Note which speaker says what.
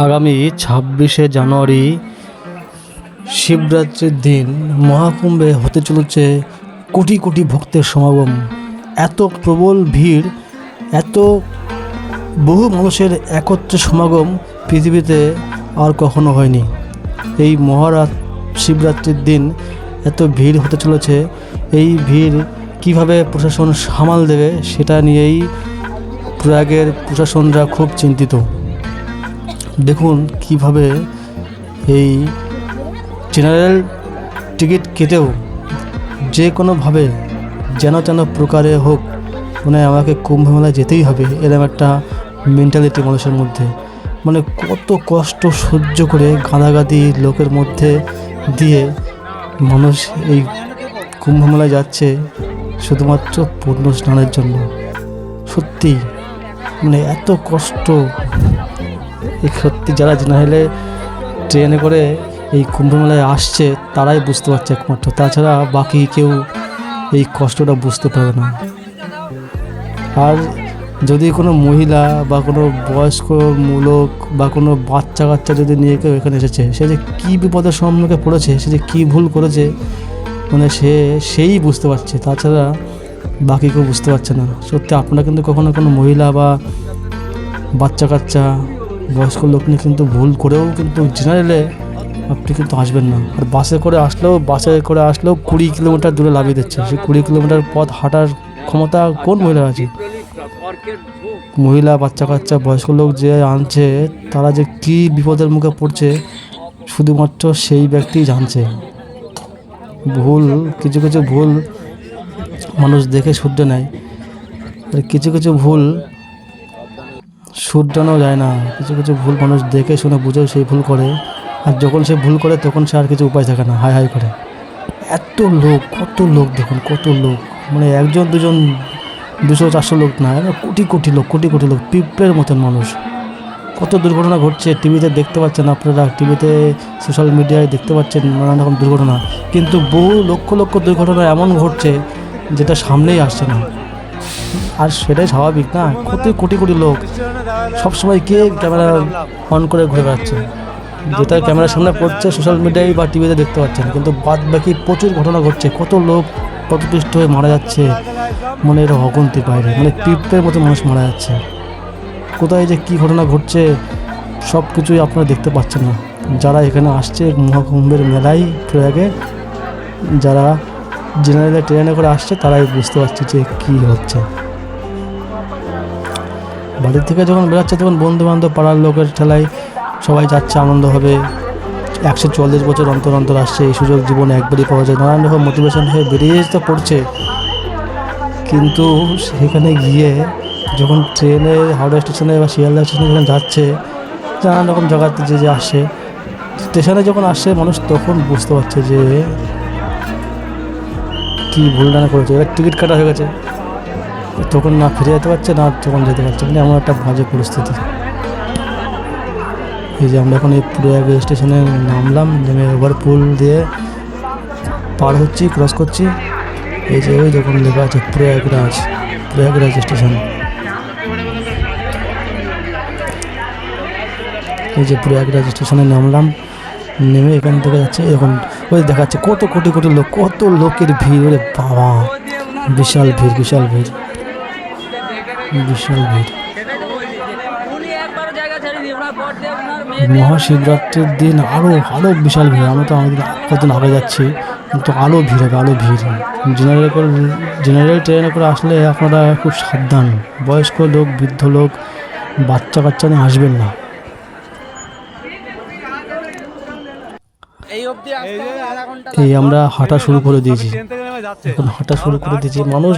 Speaker 1: আগামী ছাব্বিশে জানুয়ারি শিবরাত্রির দিন মহাকুম্ভে হতে চলেছে কোটি কোটি ভক্তের সমাগম। এত প্রবল ভিড়, এত বহু মানুষের একত্রে সমাগম পৃথিবীতে আর কখনো হয়নি। এই মহারাত শিবরাত্রির দিন এত ভিড় হতে চলেছে, এই ভিড় কীভাবে প্রশাসন সামাল দেবে সেটা নিয়েই প্রয়াগের প্রশাসনরা খুব চিন্তিত। দেখুন কীভাবে এই জেনারেল টিকিট কেটেও যে কোনোভাবে যেন তেন প্রকারে হোক মানে আমাকে কুম্ভ মেলায় যেতেই হবে এরকম একটা মেন্টালিটি মানুষের মধ্যে। মানে কত কষ্ট সহ্য করে গাঁদাগাদি লোকের মধ্যে দিয়ে মানুষ এই কুম্ভ মেলায় যাচ্ছে শুধুমাত্র পূর্ণ স্নানের জন্য। সত্যি মানে এত কষ্ট সত্যি যারা জেনারেলে ট্রেনে করে এই কুম্ভ মেলায় আসছে, তারাই বুঝতে পারছে একমাত্র। তাছাড়া বাকি কেউ এই কষ্টটা বুঝতে পারবে না। আর যদি কোনো মহিলা বা কোনো বয়স্ক মূলক বা কোনো বাচ্চা কাচ্চা যদি নিয়ে কেউ এখানে এসেছে, সে যে কী বিপদের সম্মুখে পড়েছে, সে যে কী ভুল করেছে মানে সে সেই বুঝতে পারছে। তাছাড়া বাকি কেউ বুঝতে পারছে না। সত্যি আপনারা কিন্তু কখনো কোনো মহিলা বা বাচ্চা কাচ্চা বয়স্ক লোক নিয়ে কিন্তু ভুল করেও কিন্তু জেনারেলে আপনি কিন্তু আসবেন না। আর বাসে করে আসলেও বাসে করে আসলেও কুড়ি কিলোমিটার দূরে লাভিয়ে দিচ্ছে। সেই কুড়ি কিলোমিটার পথ হাঁটার ক্ষমতা কোন মহিলার আছে? মহিলা, বাচ্চা কাচ্চা, বয়স্ক লোক যে আনছে, তারা যে কী বিপদের মুখে পড়ছে, শুধুমাত্র সেই ব্যক্তি জানছে। ভুল, কিছু কিছু ভুল মানুষ দেখে শুধরে নেয়। আর কিছু কিছু ভুল শুধরানো যায় না। কিছু কিছু ভুল মানুষ দেখে শুনে, বুঝেও সেই ভুল করে। আর যখন সে ভুল করে, তখন সে আর কিছু উপায় থাকে না। হাই হাই করে। এত লোক, কত লোক দেখুন, কত লোক। মানে একজন, দুজন, দুশো, চারশো লোক না কোটি কোটি লোক, কোটি কোটি লোক, পিঁপড়ের মতন মানুষ। কত দুর্ঘটনা ঘটছে, টিভিতে দেখতে পাচ্ছেন আপনারা, টিভিতে, সোশ্যাল মিডিয়ায় দেখতে পাচ্ছেন নানান রকম দুর্ঘটনা। কিন্তু বহু লক্ষ লক্ষ দুর্ঘটনা এমন ঘটছে, যেটা সামনেই আসছে না। আর সেটাই স্বাভাবিক না, কত কোটি কোটি লোক। সবসময় কে ক্যামেরা অন করে ঘুরে বেড়াচ্ছে? যেটা ক্যামেরার সামনে পড়ছে সোশ্যাল মিডিয়ায় বা টিভিতে দেখতে পাচ্ছেন। কিন্তু বাদ বাকি প্রচুর ঘটনা ঘটছে। কত লোক পথপৃষ্ট হয়ে মারা যাচ্ছে। মানে এটা অগন্তির বাইরে মানে পিঁপড়ের মতো মানুষ মারা যাচ্ছে। কোথায় যে কী ঘটনা ঘটছে, সব কিছুই আপনারা দেখতে পাচ্ছেন না। যারা এখানে আসছে, মহাকুম্ভের মেলায় প্রয়াগে যারা জেনারেলে ট্রেনে করে আসছে, তারাই বুঝতে পারছে যে কী হচ্ছে। বাড়ির থেকে যখন বেরোচ্ছে, তখন বন্ধু বান্ধব পাড়ার লোকের ঠেলায় সবাই যাচ্ছে, আনন্দ হবে। একশো চল্লিশ বছর অন্তর অন্তর আসছে, এই সুযোগ জীবনে একবারই পাওয়া যায়। নানান রকম মোটিভেশন হয়ে বেরিয়ে তো পড়ছে। কিন্তু সেখানে গিয়ে যখন ট্রেনে, হাওড়া স্টেশনে বা শিয়ালদা স্টেশনে যখন যাচ্ছে, নানান রকম জায়গাতে যে যে আসে, স্টেশনে যখন আসছে মানুষ তখন বুঝতে পারছে যে কী ভুল না করেছে? এবার টিকিট কাটা হয়ে গেছে। তখন না ফিরে যেতে পারছে, না তখন যেতে পারছে। মানে এমন একটা বাজে পরিস্থিতি। এই যে আমরা এখন এই প্রয়াগ স্টেশনে নামলাম, নেমে ওভার পুল দিয়ে পার হচ্ছি ক্রস করছি। এই যে ওই যখন লেখা আছে প্রয়াগরাজ প্রয়াগরাজ স্টেশন। এই যে প্রয়াগরাজ স্টেশনে নামলাম, নেমে এখান থেকে যাচ্ছে। এখন ওই দেখাচ্ছে, কত কোটি কোটি লোক, কত লোকের ভিড়, ওরে বাবা। বিশাল ভিড় বিশাল ভিড়। বিশাল ভিড়। মহাশিবরাত্রির দিন আরও আরও বিশাল ভিড়। আমরা তো আমাদের কতদিন আগে যাচ্ছি, কিন্তু আরও ভিড় হবে আরও ভিড়। জেনারেল করে জেনারেল ট্রেনে করে আসলে আপনারা খুব সাবধান। বয়স্ক লোক, বৃদ্ধ লোক, বাচ্চা কাচ্চা নিয়ে আসবেন না। এই আমরা হাঁটা শুরু করে দিয়েছি। এখন হাঁটা শুরু করে দিয়েছি। মানুষ